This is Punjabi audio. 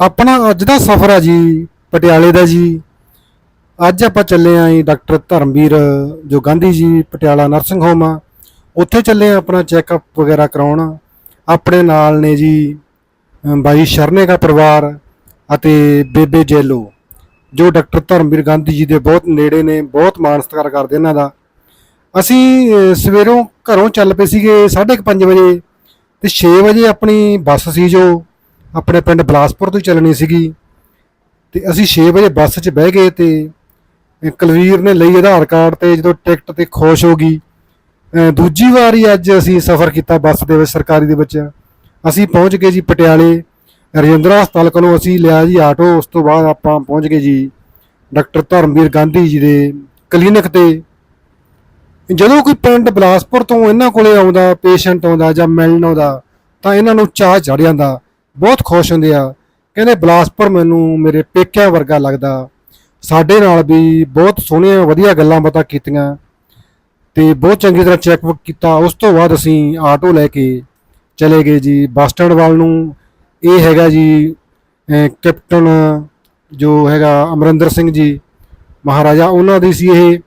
ਆਪਣਾ ਅੱਜ ਦਾ ਸਫ਼ਰ ਆ ਜੀ, ਪਟਿਆਲੇ ਦਾ ਜੀ। ਅੱਜ ਆਪਾਂ ਚੱਲੇ ਆਂ ਜੀ ਡਾਕਟਰ ਧਰਮਵੀਰ, ਜੋ ਗਾਂਧੀ ਜੀ ਪਟਿਆਲਾ ਨਰਸਿੰਗ ਹੋਮ ਆ। ਉੱਥੇ ਚੱਲੇ ਆਂ ਆਪਣਾ ਚੈੱਕਅਪ ਵਗੈਰਾ ਕਰਾਉਣ। ਆਪਣੇ ਨਾਲ ਨੇ ਜੀ ਬਾਈ ਸ਼ਰਨੇ ਦਾ ਪਰਿਵਾਰ ਅਤੇ ਬੇਬੇ ਜੈਲੋ, ਜੋ ਡਾਕਟਰ ਧਰਮਵੀਰ ਗਾਂਧੀ ਜੀ ਦੇ ਬਹੁਤ ਨੇੜੇ ਨੇ, ਬਹੁਤ ਮਾਣ ਸਤਿਕਾਰ ਕਰਦੇ ਇਹਨਾਂ ਦਾ। ਅਸੀਂ ਸਵੇਰੋਂ ਘਰੋਂ ਚੱਲ ਪਏ ਸੀਗੇ 5:30 ਵਜੇ ਤੇ 6 ਵਜੇ ਆਪਣੀ ਬੱਸ ਸੀ ਜੋ। ਆਪਣੇ ਪਿੰਡ ਬਲਾਸਪੁਰ ਤੋਂ ਹੀ ਚੱਲਣੀ ਸੀਗੀ ਤੇ ਅਸੀਂ 6 ਵਜੇ ਬੱਸ 'ਚ ਬਹਿ ਗਏ ਤੇ ਕੁਲਵੀਰ ਨੇ ਲਈ ਆਧਾਰ ਕਾਰਡ ਤੇ ਜਦੋਂ ਟਿਕਟ ਤੇ ਖੁਸ਼ ਹੋ ਗਈ ਦੂਜੀ ਵਾਰੀ ਅੱਜ ਅਸੀਂ ਸਫ਼ਰ ਕੀਤਾ ਬੱਸ ਦੇ ਵਿੱਚ, ਸਰਕਾਰੀ ਦੇ ਵਿੱਚ। ਅਸੀਂ ਪਹੁੰਚ ਗਏ ਜੀ ਪਟਿਆਲੇ, ਰਜਿੰਦਰਾ ਹਸਪਤਾਲ ਕੋਲੋਂ ਅਸੀਂ ਲਿਆ ਜੀ ਆਟੋ, ਉਸ ਤੋਂ ਬਾਅਦ ਆਪਾਂ ਪਹੁੰਚ ਗਏ ਜੀ ਡਾਕਟਰ ਧਰਮਵੀਰ ਗਾਂਧੀ ਜੀ ਦੇ ਕਲੀਨਿਕ ਤੇ। ਜਦੋਂ ਕੋਈ ਪਿੰਡ ਬਲਾਸਪੁਰ ਤੋਂ ਇਹਨਾਂ ਕੋਲੇ ਆਉਂਦਾ, ਪੇਸ਼ੈਂਟ ਆਉਂਦਾ ਜਾਂ ਮਿਲਣ ਆਉਂਦਾ, ਤਾਂ ਇਹਨਾਂ ਨੂੰ ਚਾਹ ਚੜ ਜਾਂਦਾ। ਬਹੁਤ ਖੁਸ਼ ਹੁੰਦੇ ਆ। ਕਹਿੰਦੇ ਬਲਾਸਪੁਰ ਮੈਨੂੰ ਮੇਰੇ ਪੇਕਿਆਂ ਵਰਗਾ ਲੱਗਦਾ। ਸਾਡੇ ਨਾਲ ਵੀ ਬਹੁਤ ਸੋਹਣੀਆਂ ਵਧੀਆ ਗੱਲਾਂ ਬਾਤਾਂ ਕੀਤੀਆਂ ਤੇ ਬਹੁਤ ਚੰਗੀ ਤਰ੍ਹਾਂ ਚੈੱਕ ਕੀਤਾ। ਉਸ ਤੋਂ ਬਾਅਦ ਅਸੀਂ ਆਟੋ ਲੈ ਕੇ ਚਲੇ ਗਏ ਜੀ ਬੱਸ ਸਟੈਂਡ ਵੱਲ ਨੂੰ। ਇਹ ਹੈਗਾ ਜੀ ਕੈਪਟਨ ਜੋ ਹੈਗਾ ਅਮਰਿੰਦਰ ਸਿੰਘ ਜੀ ਮਹਾਰਾਜਾ, ਉਹਨਾਂ ਦੀ ਸੀ ਇਹ